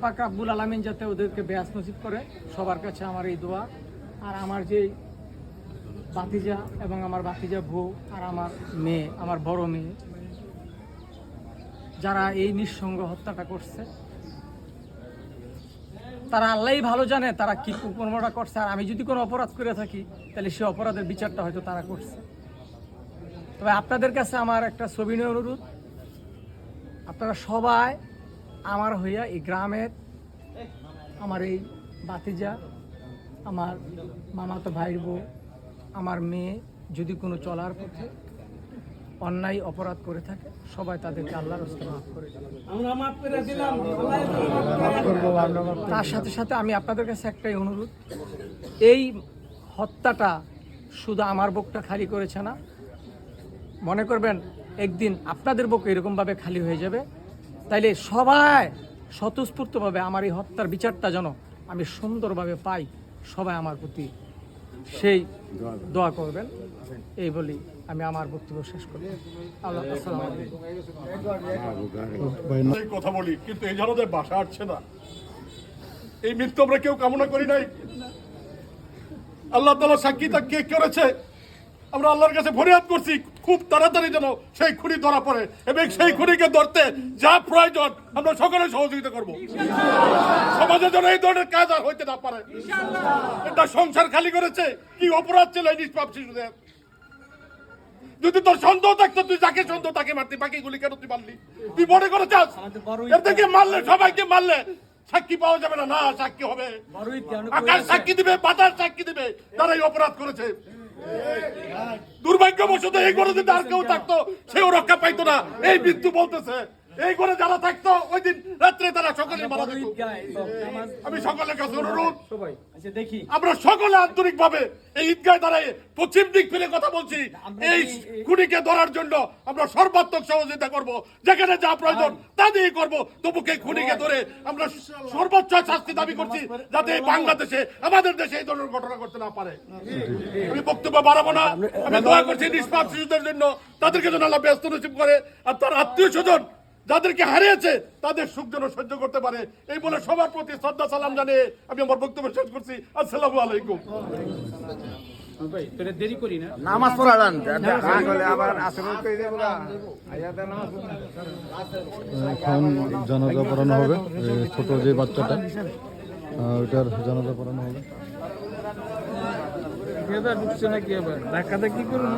আপাক আব্বুল আলমিন যাতে ওদেরকে বেয়াস নসিব করে, সবার কাছে আমার এই দোয়া। আর আমার যে বাতিজা এবং আমার বাতিজা বউ আর আমার মেয়ে, আমার বড় মেয়ে, যারা এই নিঃসঙ্গ হত্যাটা করছে, তারা আল্লাহই ভালো জানে তারা কি কুকর্মটা করছে। আর আমি যদি কোনো অপরাধ করে থাকি, তাহলে সে অপরাধের বিচারটা হয়তো তারা করছে। তবে আপনাদের কাছে আমার একটা সবিনয় অনুরোধ। আপনারা সবাই আমার হইয়া এই গ্রামের আমার এই বাতিজা আমার মামাতো ভাইয়ের বউ আমার মেয়ে যদি কোনো চলার পথে অন্যায় অপরাধ করে থাকে সবাই তাদেরকে আল্লাহর হস্তে মাফ করে তার সাথে সাথে আমি আপনাদের কাছে একটাই অনুরোধ এই হত্যাটা শুধু আমার বুকটা খালি করেছে না মনে করবেন একদিন আপনাদের বুক এরকমভাবে খালি হয়ে যাবে। তাইলে সবাই স্বতঃস্ফূর্তভাবে আমার এই হত্যার বিচারটা যেন আমি সুন্দরভাবে পাই, সবাই আমার প্রতি সেই দোয়া করবেন। এই বলি আমি আমার বক্তব্য শেষ করি আল্লাহ কথা বলি, কিন্তু এই জন্য বাসা আসছে না। এই মৃত্যু আমরা কেউ কামনা করি নাই। আল্লাহ তালা সাক্ষী তা কে করেছে? আমরা আল্লাহর কাছে ফরিয়াদ করছি। খুব তাড়াতাড়ি যেন সেই খুনি ধরা পড়ে এবং সেই খুনিকে ধরতে যা প্রয়োজন আমরা সকলে সহযোগিতা করব। সমাজে যেন এই ধরনের কাজ আর হইতে না পারে। এটা সংসার খালি করেছে কি অপরাধ ছিল এই নিষ্পাপ শিশুদের? যদি তোর সন্দেহ থাকতো তুই যাকে সন্দেহ তাকে মারতি বাকিগুলি কেন তুই মারলি? তুই মনে করে চাস এদেরকে মারলে সবাইকে মারলে সাক্ষী পাওয়া যাবে না না সাক্ষী হবে। আকাশ সাক্ষী দিবে বাতাস সাক্ষী দিবে তারা এই অপরাধ করেছে। দুর্ভাগ্যবশত এই যদি আর কেউ থাকতো সেও রক্ষা পাইতো না। এই মৃত্যু বলতেছে। এই ঘরে যারা থাকতো ওই দিন রাত্রে তারা সকলে মারা যেত। আমি সকলের কাছে অনুরোধ দেখি। আমরা সকলে আন্তরিক ভাবে এই ঈদগায় দাঁড়ায় পশ্চিম দিক ফিরে কথা বলছি। এই খুনিকে ধরার জন্য আমরা সর্বাত্মক সহযোগিতা করব। যেখানে যা প্রয়োজন তা দিয়ে করব। তবু এই খুনিকে ধরে আমরা সর্বোচ্চ শাস্তি দাবি করছি যাতে বাংলাদেশে আমাদের দেশে এই ধরনের ঘটনা করতে না পারে। আমি বক্তব্য বাড়াবো না। আমি দোয়া করছি নিষ্পাপ শিশুদের জন্য তাদেরকে যেন আল্লাহ ব্যস্ত নসিব করে। আর তার আত্মীয় স্বজন যাদেরকে হারিয়েছে তাদের সুখ যেন সহ্য করতে পারে। এই বলে সবার প্রতি শ্রদ্ধা সালাম জানিয়ে আমি আমার বক্তব্য শেষ করছি। আসসালামু আলাইকুম। নামাজ আবার এখন জানাজা পড়ানো হবে ছোট যে বাচ্চাটা ওইটার জানাজা পড়ানো হবে। ঢুকছে নাকি আবার? ধাক্কা ধাক্কি করুন